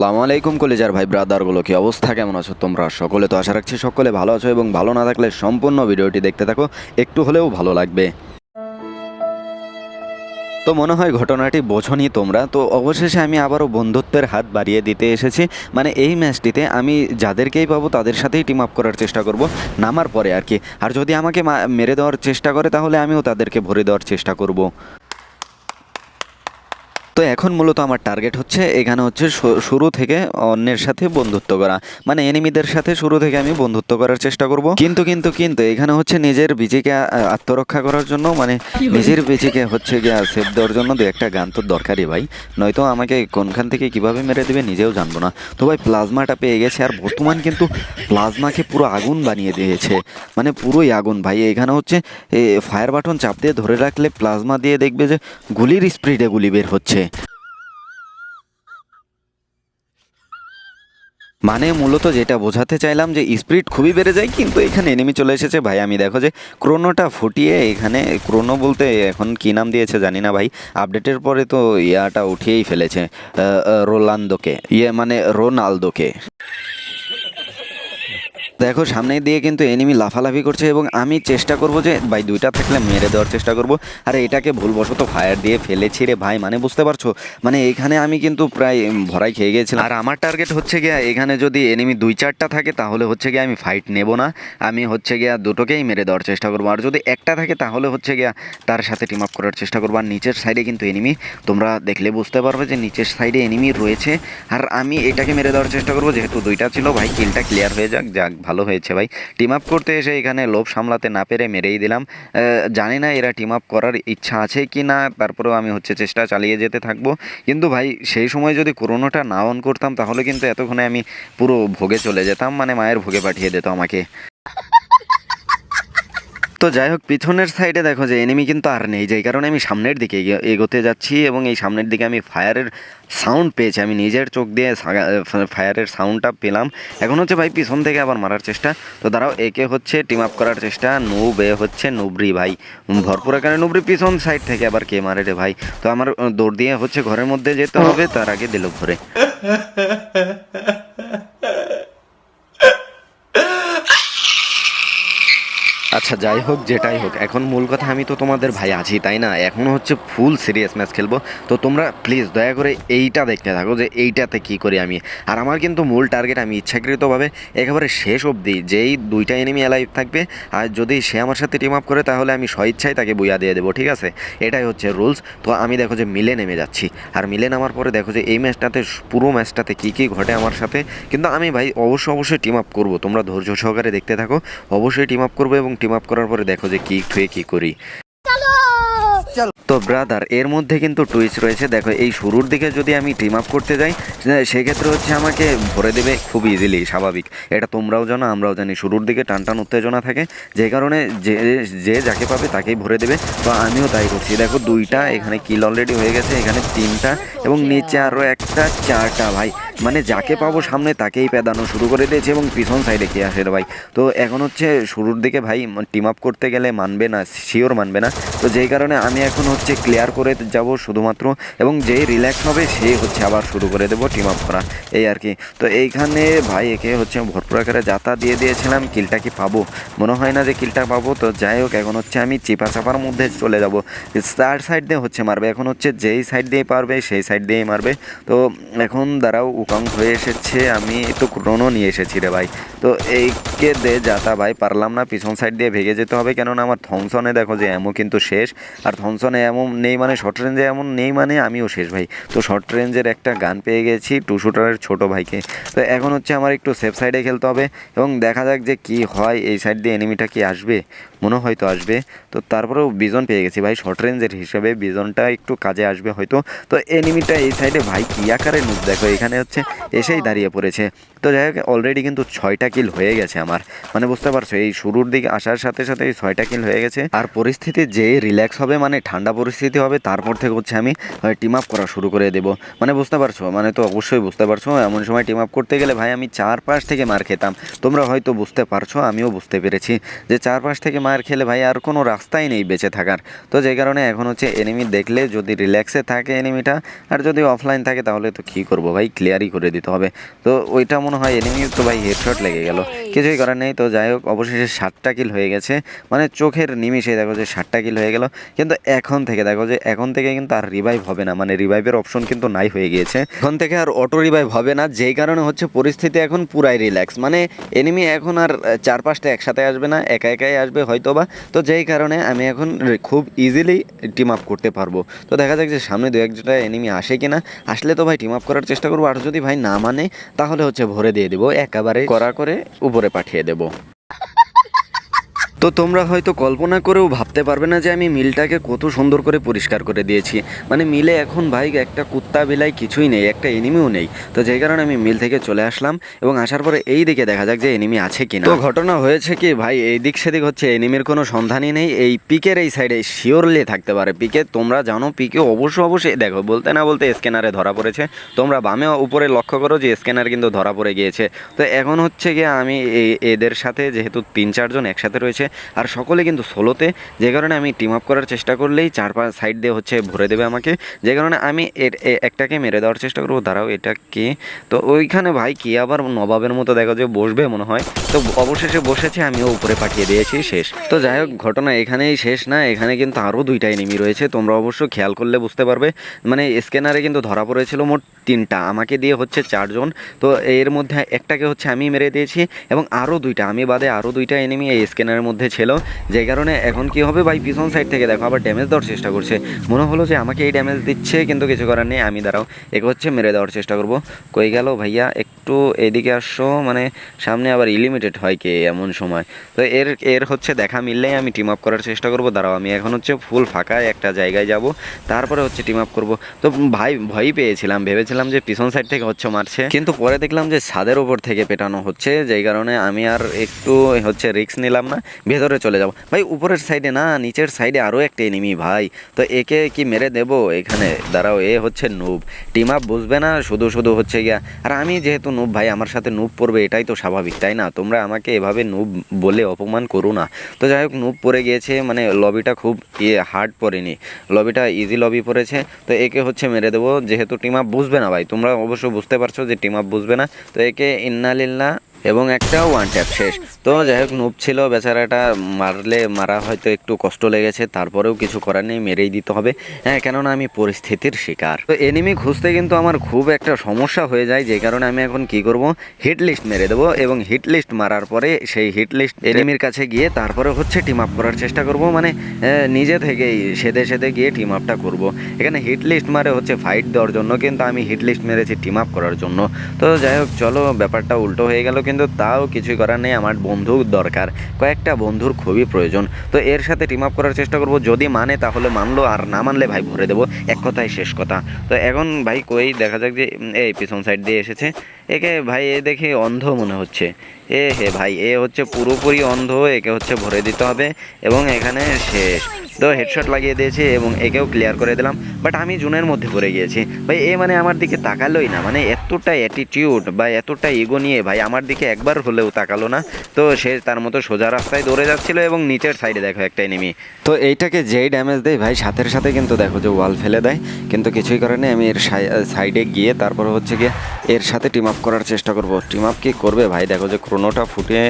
আসসালামু আলাইকুম কলেজার ভাই, ব্রাদারগুলো কি অবস্থা? কেমন আছো তোমরা? সকলে তো আশা রাখছি সকলে ভালো আছো এবং ভালো না থাকলে সম্পূর্ণ ভিডিওটি দেখতে থাকো, একটু হলেও ভালো লাগবে। তো মনে হয় ঘটনাটি বোঝনি তোমরা, তো অবশেষে আমি আবারও বন্ধুত্বের হাত বাড়িয়ে দিতে এসেছি। মানে এই ম্যাচটিতে আমি যাদেরকেই পাবো তাদের সাথেই টিম আপ করার চেষ্টা করব, নামার পরে আর কি। আর যদি আমাকে মেরে দেওয়ার চেষ্টা করে তাহলে আমিও তাদেরকে ভরে দেওয়ার চেষ্টা করব। তো এখন মূলত আমার টার্গেট হচ্ছে এখানে হচ্ছে শুরু থেকে অন্যের সাথে বন্ধুত্ব করা। মানে এনিমিদের সাথে শুরু থেকে আমি বন্ধুত্ব করার চেষ্টা করব। কিন্তু কিন্তু কিন্তু এখানে হচ্ছে নিজের বিজিকে আত্মরক্ষা করার জন্য মানে নিজের বিজিকে হচ্ছে গিয়ে সেভ দেওয়ার জন্য দু একটা গান তো দরকারই ভাই। নয়তো আমাকে কোনখান থেকে কীভাবে মেরে দেবে নিজেও জানব না। তো ভাই প্লাজমাটা পেয়ে গেছে আর বর্তমান কিন্তু প্লাজমাকে পুরো আগুন বানিয়ে দিয়েছে। মানে পুরোই আগুন ভাই। এখানে হচ্ছে ফায়ার বাটন চাপ দিয়ে ধরে রাখলে প্লাজমা দিয়ে দেখবে যে গুলির স্পিডে গুলি বের হচ্ছে। মানে মূলত যেটা বোঝাতে চাইলাম যে স্পিড খুবই বেড়ে যায়, কিন্তু এখানে এনিমি চলে এসেছে। ভাই, আমি দেখো যে ক্রোনোটা ফুটিয়ে এখানে, ক্রোনো বলতে এখন কি নাম দিয়েছে জানি না ভাই, আপডেটের পরে তো ইয়াটা উঠিয়েই ফেলেছে রোনালদোকে ইয়ে মানে রোনালদোকে। দেখো সামনে দিয়ে কিন্তু এনিমি লাফালাফি করছে এবং আমি চেষ্টা করব যে ভাই, দুইটা থাকলে মেরে দেওয়ার চেষ্টা করব। আর, এটাকে ভুলবশত ফায়ার দিয়ে ফেলেছি রে ভাই মানে বুঝতে পারছ? মানে এখানে আমি কিন্তু প্রায় ভরাই খেয়ে গিয়েছিলাম আর আমার টার্গেট হচ্ছে গিয়া, এখানে যদি এনিমি দুই চারটা থাকে, তাহলে হচ্ছে গিয়া আমি ফাইট নেব না। আমি হচ্ছে গিয়া দুটোকেই মেরে দেওয়ার চেষ্টা করব। আর যদি একটা থাকে, তাহলে হচ্ছে গিয়া তার সাথে টিম আপ করার চেষ্টা করব। আর নিচের সাইডে কিন্তু এনিমি তোমরা দেখলে বুঝতে পারবে যে নিচের সাইডে এনিমি রয়েছে। আর আমি এটাকে মেরে দেওয়ার চেষ্টা করব, যেহেতু দুইটা ছিল, ভাই কিলটা ক্লিয়ার হয়ে যাক যাক ভালো হয়েছে ভাই। টিম আপ করতে এসে এখানে লোভ সামলাতে না পেরে মেরেই দিলাম। জানি না এরা টিম আপ করার ইচ্ছা আছে কি না, তারপরেও আমি হচ্ছে চেষ্টা চালিয়ে যেতে থাকব। কিন্তু ভাই, সেই সময় যদি করোনাটা না অন করতাম, তাহলে কিন্তু এতক্ষণে আমি পুরো ভোগে চলে যেতাম মানে মায়ের ভোগে পাঠিয়ে দিত আমাকে। তো যাই হোক, পিছনের সাইডে দেখো যে এনিমি কিন্তু আর নেই, যাই কারণে আমি সামনের দিকে এগোতে যাচ্ছি এবং এই সামনের দিকে আমি ফায়ারের সাউন্ড পেয়েছি। আমি নিজের চোখ দিয়ে ফায়ারের সাউন্ডটা পেলাম। এখন হচ্ছে ভাই পিছন থেকে আবার মারার চেষ্টা। তো দাঁড়াও একে হচ্ছে টিম আপ করার চেষ্টা। নুব এ হচ্ছে নুবরি ভাই। ভরপুর এখানে নুবরি পিছন সাইড থেকে আবার কে মারে রে ভাই? তো আমার দৌড় দিয়ে হচ্ছে ঘরের মধ্যে যেতে হবে, তার আগে দিল ভরে আচ্ছা যাই হোক, যেটাই হোক। এখন মূল কথা আমি তো তোমাদের ভাই আছি, তাই না? এখন হচ্ছে ফুল সিরিয়াস ম্যাচ খেলব। তো তোমরা প্লিজ দয়া করে এইটা দেখতে থাকো যে এইটাতে কি করি আমি। আর আমার কিন্তু মূল টার্গেট আমি ইচ্ছাকৃতভাবে একেবারে শেষ অবধি যেই দুইটা এনিমি অ্যালাইভ থাকবে, আর যদি সে আমার সাথে টিম আপ করে, তাহলে আমি স্বইচ্ছায় তাকে বইয়া দিয়ে দেবো, ঠিক আছে? এটাই হচ্ছে রুলস তো আমি দেখো যে মিলে নেমে যাচ্ছি। আর মিলে নামার পরে দেখো যে এই ম্যাচটাতে পুরো ম্যাচটাতে কী কী ঘটে আমার সাথে। কিন্তু আমি ভাই অবশ্যই অবশ্যই টিম আপ করব। তোমরা ধৈর্য সহকারে দেখতে থাকো। অবশ্যই টিম আপ করব এবং টিম আপ করার পরে দেখো যে কি খেয়ে কী করি। তো ব্রাদার এর মধ্যে কিন্তু টুইস্ট রয়েছে। দেখো এই শুরুর দিকে যদি আমি টিম আপ করতে যাই সেক্ষেত্রে হচ্ছে আমাকে ভরে দেবে খুব ইজিলি স্বাভাবিক। এটা তোমরাও জানো আমরাও জানি শুরুর দিকে টান টান উত্তেজনা থাকে। যে কারণে যে যে যাকে পাবে তাকেই ভরে দেবে। তো আমিও তাই করছি। দেখো দুইটা এখানে কিল অলরেডি হয়ে গেছে এখানে তিনটা এবং নিচে আরও একটা চারটা ভাই। মানে যাকে পাবো সামনে তাকেই পেদানো শুরু করে দিয়েছে এবং পিছন সাইডে কে আসে ভাই। তো এখন হচ্ছে শুরুর দিকে ভাই টিম আপ করতে গেলে মানবে না শিওর মানবে না। তো যেই কারণে আমি এখন হচ্ছে ক্লিয়ার করে যাব শুধুমাত্র এবং যেই রিল্যাক্স হবে সেই হচ্ছে আবার শুরু করে দেবো টিম আপ করা, এই আর কি। তো এইখানে ভাই একে হচ্ছে ভরপুর আকারে যাতা দিয়ে দিয়েছিলাম কিলটা কি পাবো? মনে হয় না যে কিলটা পাবো, তো যাই হোক, এখন হচ্ছে আমি চিপা চাপার মধ্যে চলে যাব। তার সাইড দিয়ে হচ্ছে মারবে, এখন হচ্ছে যেই সাইড দিয়ে পারবে সেই সাইড দিয়েই মারবে। তো এখন দাঁড়াও উকাং হয়ে এসেছে, আমি একটু ক্রোনো নিয়ে এসেছি রে ভাই। তো এইকে দে যাতা ভাই, পারলাম না, পিছন সাইড দিয়ে ভেগে যেতে হবে, কেননা আমার থমসনে দেখো যে এমন কিন্তু শেষ, আর থমসনে এমন নেই মানে শর্ট রেঞ্জে এমন নেই মানে আমিও শেষ ভাই। তো শর্ট রেঞ্জের একটা গান পেয়ে গেছি টু শুটারের ছোটো ভাইকে। তো এখন হচ্ছে আমার একটু সেফ সাইডে খেলতে হবে এবং দেখা যাক যে কি হয়, এই সাইড দিয়ে এনিমিটা কি আসবে? মনে হয়তো আসবে। তো তারপরেও বিজন পেয়ে গেছি ভাই শর্ট রেঞ্জের হিসেবে বিজনটা একটু কাজে আসবে হয়তো। তো এনিমিটা এই সাইডে ভাই কি আকারে নুক দেখো, এখানে হচ্ছে এসেই দাঁড়িয়ে পড়েছে। তো যাই হোক অলরেডি কিন্তু ছয়টা কিল হয়ে গেছে আমার। মানে বুঝতে পারছ, এই শুরুর দিকে আসার সাথে সাথে এই ছয়টা কিল হয়ে গেছে। আর পরিস্থিতি যে রিল্যাক্স হবে মানে ঠান্ডা পরিস্থিতি হবে, তারপর থেকে হচ্ছে আমি টিম আপ করা শুরু করে দেবো। মানে বুঝতে পারছ? মানে তো অবশ্যই বুঝতে পারছ, এমন সময় টিম আপ করতে গেলে ভাই আমি চার পাশ থেকে মার খেতাম। তোমরা হয়তো বুঝতে পারছ, আমিও বুঝতে পেরেছি যে চার পাশ থেকে মার খেলে ভাই আর কোনো রাস্তাই নেই বেঁচে থাকার। তো যে কারণে এখন হচ্ছে এনিমি দেখলে যদি রিল্যাক্সে থাকে এনিমিটা আর যদি অফলাইন থাকে তাহলে তো কী করব ভাই? ক্লিয়ারই করে দিতে হবে। তো ওইটা মনে হয় এনিমি তো ভাই হেডশট লেগে গেল। কিছুই করার নেই। তো যাই হোক, অবশেষে ষাটটা কিল হয়ে গেছে। মানে চোখের নিমিষে দেখো যে ষাটটা কিল হয়ে গেল। কিন্তু এখন থেকে দেখো যে এখন থেকে কিন্তু আর রিভাইভ হবে না। মানে রিভাইভের অপশন কিন্তু নাই হয়ে গিয়েছে। এখন থেকে আর অটো রিভাইভ হবে না। যেই কারণে হচ্ছে পরিস্থিতি এখন পুরাই রিল্যাক্স মানে এনিমি এখন আর চার পাঁচটা একসাথে আসবে না। একা একাই আসবে হয়তো বা তো যেই কারণে আমি এখন খুব ইজিলি টিম আপ করতে পারব। তো দেখা যাক যে সামনে দু একটা এনিমি আসে কিনা। আসলে তো ভাই টিম আপ করার চেষ্টা করব। আর যদি ভাই না মানে তাহলে হচ্ছে ভরে দিয়ে দেবো। একেবারে করা করে উপরে পাঠিয়ে দেবো। তো তোমরা হয়তো কল্পনা করেও ভাবতে পারবে না যে আমি মিলটাকে কত সুন্দর করে পরিষ্কার করে দিয়েছি। মানে মিলে এখন ভাই একটা কুত্তা বিলাই কিছুই নেই, একটা এনিমিও নেই। তো যেই কারণে আমি মিল থেকে চলে আসলাম এবং আসার পরে এই দিকে দেখা যাক যে এনিমি আছে কিনা। তো ঘটনা হয়েছে কি ভাই, এই দিক সেদিক হচ্ছে এনিমির কোনো সন্ধানই নেই। এই পিকের এই সাইডে শিওরলি থাকতে পারে। পিকে তোমরা জানো, পিকে অবশ্য অবশ্যই, দেখো, বলতে না বলতে স্ক্যানারে ধরা পড়েছে। তোমরা বামে উপরে লক্ষ্য করো যে স্ক্যানার কিন্তু ধরা পড়ে গিয়েছে। তো এখন হচ্ছে গিয়ে আমি এদের সাথে যেহেতু তিন চারজন একসাথে রয়েছে আর সকলে কিন্তু সোলোতে যে কারণে আমি টিম আপ করার চেষ্টা করলেই চার পাঁচ সাইড দিয়ে হচ্ছে ভরে দেবে আমাকে। যে কারণে আমি এর একটাকে মেরে দেওয়ার চেষ্টা করব। দাঁড়াও, এটা কে? তো ওইখানে ভাই কি আবার নবাবের মতো দেখা যে বসবে মনে হয়। তো অবশেষে বসেছে, আমিও উপরে পাঠিয়ে দিয়েছি, শেষ। তো যাই হোক, ঘটনা এখানেই শেষ না, এখানে কিন্তু আরও দুইটা এনিমি রয়েছে। তোমরা অবশ্য খেয়াল করলে বুঝতে পারবে। মানে স্ক্যানারে কিন্তু ধরা পড়েছিল মোট তিনটা। আমাকে দিয়ে হচ্ছে চারজন। তো এর মধ্যে একটাকে হচ্ছে আমি মেরে দিয়েছি এবং আরও দুইটা, আমি বাদে আরও দুইটা এনিমি এই স্ক্যানারের মধ্যে ছিল, যে কারণে এখন কি হবে ভাই, পিছন সাইড থেকে দেখো আবার ড্যামেজ দেওয়ার চেষ্টা করছে। মনে হলো যে আমাকে এই ড্যামেজ দিচ্ছে, কিন্তু কিছু করার নেই, আমি দাঁড়াও, একে হচ্ছে মেরে দেওয়ার চেষ্টা করব। কই গেল ভাইয়া, একটু এদিকে আসো মানে সামনে আবার ইলিমিটেড হয় কে এমন সময়। তো এর এর হচ্ছে দেখা মিললেই আমি টিম আপ করার চেষ্টা করব। দাঁড়াও, আমি এখন হচ্ছে ফুল ফাঁকায় একটা জায়গায় যাব, তারপরে হচ্ছে টিম আপ করব। তো ভাই, ভয় পেয়েছিলাম, ভেবেছিলাম যে পিছন সাইড থেকে হচ্ছে মারছে। কিন্তু পরে দেখলাম যে ছাদের উপর থেকে পেটানো হচ্ছে, যেই কারণে আমি আর একটু হচ্ছে রিস্ক নিলাম না। ভেতরে চলে যাব। ভাই, উপরের সাইডে না, নিচের সাইডে আরও একটা এনিমি ভাই। তো একে কি মেরে দেবো? এখানে দাঁড়াও, এ হচ্ছে নুব টিম আপ বুঝবে না, শুধু শুধু হচ্ছে গিয়া, আর আমি যেহেতু নুব ভাই, আমার সাথে নুব পড়বে, এটাই তো স্বাভাবিক, তাই না? তোমরা আমাকে এভাবে নুব বলে অপমান করো না। তো যাই হোক নুব পড়ে গিয়েছে মানে লবিটা খুব ইয়ে হার্ড পড়েনি। লবিটা ইজি লবি পড়েছে, তো একে হচ্ছে মেরে দেবো। যেহেতু টিম আপ বুঝবে না ভাই, তোমরা অবশ্য বুঝতে পারছ যে টিম আপ বুঝবে না। তো একে ইন্নালিল্লা এবং একটা ওয়ান ট্যাপ শেষ। তো যাই হোক নুব ছিল, বেচারাটা মারলে, মারা হয়তো একটু কষ্ট লেগেছে, তারপরেও কিছু করার নেই, মেরেই দিতে হবে। হ্যাঁ কেননা আমি পরিস্থিতির শিকার। তো এনিমি খুঁজতে কিন্তু আমার খুব একটা সমস্যা হয়ে যায়, যে কারণে আমি এখন কি করব? হিট লিস্ট মেরে দেবো এবং হিট লিস্ট মারার পরে সেই হিট লিস্ট এনিমির কাছে গিয়ে তারপরে হচ্ছে টিম আপ করার চেষ্টা করব। মানে নিজে থেকেই সেদে সেদে গিয়ে টিম আপটা করব। এখানে হিট লিস্ট মারে হচ্ছে ফাইট দেওয়ার জন্য, কিন্তু আমি হিট লিস্ট মেরেছি টিম আপ করার জন্য। তো যাই হোক চলো, ব্যাপারটা উল্টো হয়ে গেল কিন্তু তাও কিছুই করার নেই, আমার বন্ধু দরকার। কয়েকটা বন্ধুর খুবই প্রয়োজন। তো এর সাথে টিম আপ করার চেষ্টা করব, যদি মানে তাহলে মানলো আর না মানলে ভাই ভরে দেবো। এক কথাই শেষ কথা। তো এখন ভাই কই, দেখা যাক যে এই পিছন সাইড দিয়ে এসেছে। একে ভাই এ দেখে অন্ধ মনে হচ্ছে। এ হে ভাই, এ হচ্ছে পুরোপুরি অন্ধ, একে হচ্ছে ভরে দিতে হবে এবং এখানে শেষ। তো হেডশট লাগিয়ে দিয়েছি এবং একেও ক্লিয়ার করে দিলাম বাট আমি জুনের মধ্যে পড়ে গিয়েছি। ভাই, এ মানে আমার দিকে তাকালোই না মানে এতটা অ্যাটিটিউড বা এতটা ইগো নিয়ে ভাই আমার দিকে একবার হলেও তাকালো না। তো সে তার মতো সোজা রাস্তায় দৌড়ে যাচ্ছিল এবং নিচের সাইডে দেখো একটা এনিমি তো এইটাকে যেই ড্যামেজ দেয় ভাই সাথের সাথে কিন্তু দেখো যে ওয়াল ফেলে দেয়, কিন্তু কিছুই করে নেই আমি এর সাইডে গিয়ে তারপর হচ্ছে গিয়ে এর সাথে টিম আপ করার চেষ্টা করব। টিম আপ কি করবে? ভাই, দেখো যে ক্রোনোটা ফুটিয়ে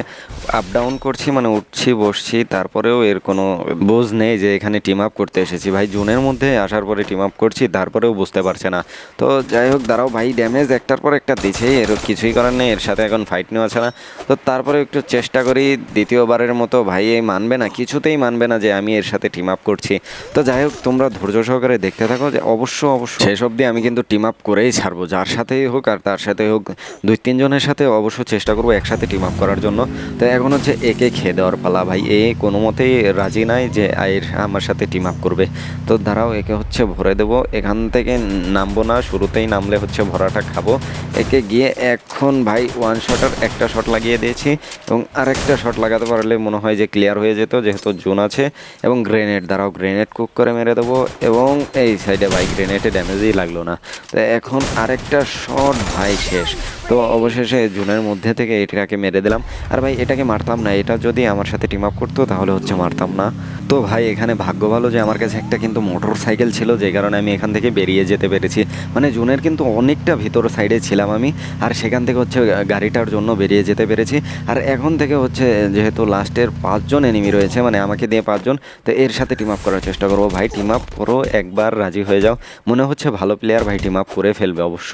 আপ ডাউন করছি মানে উঠছি, বসছি, তারপরেও এর কোনো বোঝ নেই যে এখানে টিম আপ করতে এসেছি। ভাই, জুনের মধ্যে আসার পরে টিম আপ করছি, তারপরেও বুঝতে পারছে না। তো যাই হোক, দাঁড়াও ভাই ড্যামেজ একটার পর একটা দিছে, এর কিছুই করার নেই, এর সাথে এখন ফাইট নেওয়া ছাড়া। তো তারপরে একটু চেষ্টা করি, দ্বিতীয়বারের মতো ভাই, এই মানবে না, কিছুতেই মানবে না যে আমি এর সাথে টিম আপ করছি। তো যাই হোক, তোমরা ধৈর্য সহকারে দেখতে থাকো যে অবশ্য অবশ্য শেষ অবধি আমি কিন্তু টিম আপ করেই ছাড়বো, যার সাথেই হোক আর তার সাথে হোক দুই তিনজনের সাথে অবশ্য চেষ্টা করব একসাথে টিম আপ করার জন্য। তো এখন হচ্ছে একে খেয়ে দেওয়ার পালা ভাই। এ কোনো মতেই রাজি নাই যে এর আমার সাথে টিম আপ করবে। তো দাঁড়াও, একে হচ্ছে ভরে দেবো। এখান থেকে নামবো না, শুরুতেই নামলে হচ্ছে ভরাটা খাব। একে গিয়ে এখন ভাই ওয়ান শটার একটা শট লাগিয়ে দিয়েছি। এবং আরেকটা শট লাগাতে পারলে মনে হয় যে ক্লিয়ার হয়ে যেত, যেহেতু জোন আছে। এবং গ্রেনেড দ্বারাও গ্রেনেড কুক করে মেরে দেবো। এবং এই সাইডে ভাই গ্রেনেডে ড্যামেজই লাগল না। তো এখন আরেকটা শট ভাই শেষ। তো অবশেষে জুনের মধ্যে থেকে এটাকে মেরে দিলাম। আর ভাই, এটাকে মারতাম না, এটা যদি আমার সাথে টিম আপ করতো তাহলে হচ্ছে মারতাম না। তো ভাই, এখানে ভাগ্য ভালো যে আমার কাছে একটা কিন্তু মোটর সাইকেল ছিল, যে কারণে আমি এখান থেকে বেরিয়ে যেতে পেরেছি। মানে জুনের কিন্তু অনেকটা ভিতর সাইডে ছিলাম আমি, আর সেখান থেকে হচ্ছে গাড়িটার জন্য বেরিয়ে যেতে পেরেছি। আর এখন থেকে হচ্ছে যেহেতু লাস্টের পাঁচজন এনিমি রয়েছে মানে আমাকে দিয়ে পাঁচজন, তো এর সাথে টিম আপ করার চেষ্টা করব। ভাই টিম আপ করো, একবার রাজি হয়ে যাও। মনে হচ্ছে ভালো প্লেয়ার ভাই টিম আপ করে ফেলবে অবশ্য।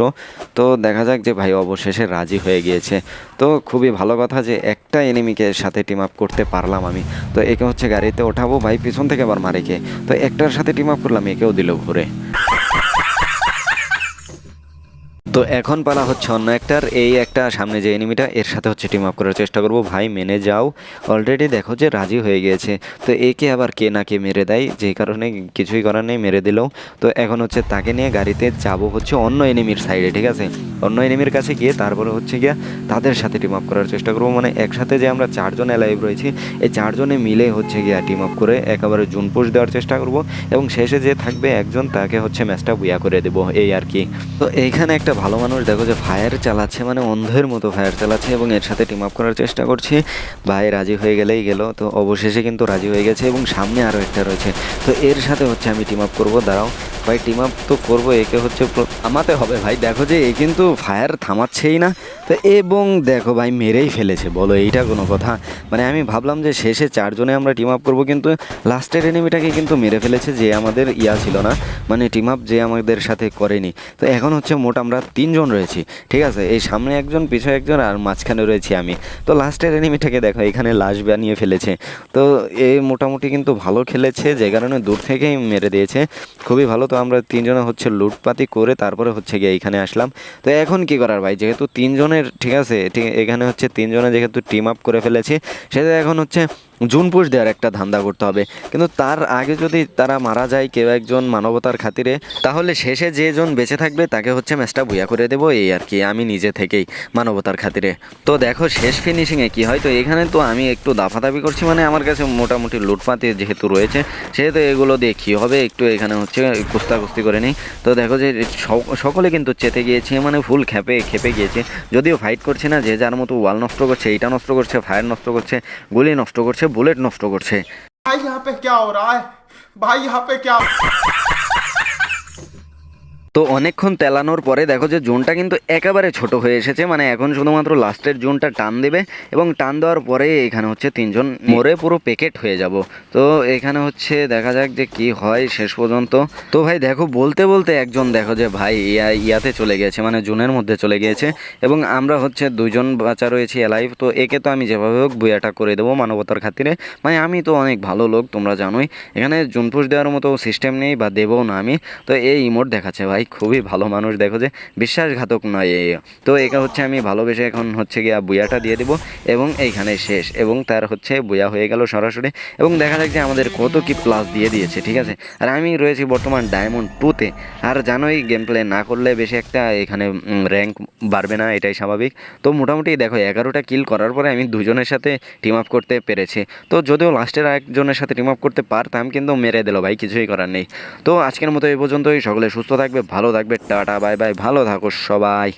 তো দেখা যাক যে ভাই অবশেষে রাজি হয়ে গিয়েছে। তো খুবই ভালো কথা যে একটা এনিমিকে সাথে টিম আপ করতে পারলাম আমি। তো একে হচ্ছে গাড়িতে ওঠাবো, ভাই, পিছন থেকে আবার মারিকে তো একটার সাথে টিম আপ করলাম, একেও দিল ঘুরে। তো এখন পালা হচ্ছে অন্য একটার। এই একটা সামনে যে এনিমিটা এর সাথে হচ্ছে টিম আপ করার চেষ্টা করব। ভাই, মেনে যাও। অলরেডি দেখো যে রাজি হয়ে গিয়েছে। তো একে আবার কে না কে মেরে দেয় যে কারণে কিছুই করার নেই, মেরে দিল। তো এখন হচ্ছে তাকে নিয়ে গাড়িতে যাব হচ্ছে অন্য এনিমির সাইডে ঠিক আছে? অন্য এনিমির কাছে গিয়ে তারপরে হচ্ছে গিয়া তাদের সাথে টিম আপ করার চেষ্টা করব। মানে একসাথে যে আমরা চারজন অ্যালাইভ রয়েছি, এই চারজনে মিলে হচ্ছে গিয়া টিম আপ করে একেবারে জুন পোষ দেওয়ার চেষ্টা করব। এবং শেষে যে থাকবে একজন, তাকে হচ্ছে ম্যাচটা বুয়া করে দেবো, এই আর কি। তো এইখানে একটা ভালো মানুষ। দেখো যে ফায়ার চালাচ্ছে মানে অন্ধের মতো ফায়ার চালাচ্ছে এবং এর সাথে টিম আপ করার চেষ্টা করছে। ভাই রাজি হয়ে গেলেই গেল। তো অবশেষে কিন্তু রাজি হয়ে গেছে এবং সামনে আরও একটা রয়েছে। তো এর সাথে হচ্ছে আমি টিম আপ করব। দাঁড়াও। ভাই টিম আপ তো করব, একে হচ্ছে থামাতে হবে ভাই। দেখো যে, এ কিন্তু ফায়ার থামাচ্ছেই না। তো এবং দেখো ভাই, মেরেই ফেলেছে, বলো, এইটা কোনো কথা? মানে আমি ভাবলাম যে, শেষে চারজনে আমরা টিম আপ করব, কিন্তু লাস্টের এনিমিটাকে কিন্তু মেরে ফেলেছে যে আমাদের ইয়া ছিল না। মানে টিম আপ যে আমাদের সাথে করেনি। তো এখন হচ্ছে মোট আমরা তিনজন রয়েছি, ঠিক আছে? এই সামনে একজন, পিছনে একজন, আর মাঝখানে রয়েছি আমি। তো লাস্টের এনিমিটাকে দেখো, এখানে লাশ বানিয়ে ফেলেছে। তো এ মোটামুটি কিন্তু ভালো খেলেছে, যে কারণে দূর থেকেই মেরে দিয়েছে। খুবই ভালো, তো আমরা তিনজনে হচ্ছে লুটপাতি করে তারপরে হচ্ছে গিয়ে এইখানে আসলাম। তো এখন কি করার ভাই? যেহেতু তিনজনের, ঠিক আছে এখানে হচ্ছে তিনজনে যেহেতু টিম আপ করে ফেলেছি, সেটা এখন হচ্ছে জুন পুষ দেওয়ার একটা ধান্দা করতে হবে। কিন্তু তার আগে যদি তারা মারা যায় কেউ একজন মানবতার খাতিরে, তাহলে শেষে যেজন বেঁচে থাকবে তাকে হচ্ছে ম্যাচটা ভুয়া করে দেবো, এই আর কি। আমি নিজে থেকেই মানবতার খাতিরে। তো দেখো শেষ ফিনিশিংয়ে কি হয়? তো এখানে তো আমি একটু দাফাদাফি করছি মানে আমার কাছে মোটামুটি লুটপাতি যেহেতু রয়েছে, সেহেতু এগুলো দিয়ে কী হবে একটু এখানে হচ্ছে কুস্তাকুস্তি করে নিই। তো দেখো যে সক- সকলে কিন্তু চেতে গিয়েছে মানে ফুল খেপে খেপে গিয়েছে। যদিও ফাইট করছে না, যে যার মতো ওয়াল নষ্ট করছে, এইটা নষ্ট করছে ফায়ার নষ্ট করছে, গুলি নষ্ট করছে বুলেট নষ্ট করছে। ভাই ইহা পে ক্যা হো রা হ্যায় ভাই ইহা পে ক্যা তো অনেকক্ষণ তেলানোর পরে দেখো যে জোনটা কিন্তু একেবারে ছোট হয়ে এসেছে মানে এখন শুধুমাত্র লাস্টের জোনটা টান দেবে এবং টান দেওয়ার পরে এখানে হচ্ছে তিনজন মরে পুরো প্যাকেট হয়ে যাব। তো এখানে হচ্ছে দেখা যাক যে কি হয় শেষ পর্যন্ত। তো ভাই দেখো, বলতে বলতে একজন দেখো যে ভাই ইয়া ইয়াতে চলে গেছে মানে জুনের মধ্যে চলে গিয়েছে এবং আমরা হচ্ছে দুজন বাচ্চা রয়েছি এলাইভ তো একে তো আমি যেভাবে হোক বইয়াটা করে দেবো মানবতার খাতিরে। মানে আমি তো অনেক ভালো লোক, তোমরা জানোই। এখানে জুনপুষ দেওয়ার মতো সিস্টেম নেই বা দেবও না আমি। তো এই ইমোট দেখাচ্ছে ভাই। খুবই ভালো মানুষ, দেখো যে বিশ্বাসঘাতক নয় এই তো এটা হচ্ছে আমি ভালোবেসে এখন হচ্ছে গিয়া বুয়াটা দিয়ে দেবো এবং এইখানে শেষ। এবং তার হচ্ছে বুয়া হয়ে গেল সরাসরি। এবং দেখা যাক যে আমাদের কত কি প্লাস দিয়ে দিয়েছে, ঠিক আছে? আর আমি রয়েছি বর্তমান ডায়মন্ড টুতে আর জানোই গেম প্লে না করলে বেশি একটা এখানে র্যাঙ্ক বাড়বে না, এটাই স্বাভাবিক। তো মোটামুটি দেখো, এগারোটা কিল করার পরে আমি দুজনের সাথে টিম আপ করতে পেরেছি। তো যদিও লাস্টের একজনের সাথে টিম আপ করতে পারতাম, কিন্তু মেরে দিল ভাই, কিছুই করার নেই। তো আজকের মতো এই পর্যন্তই। সকলে সুস্থ থাকবে ভালো থাকবে টাটা বাই বাই ভালো থাকো সবাই।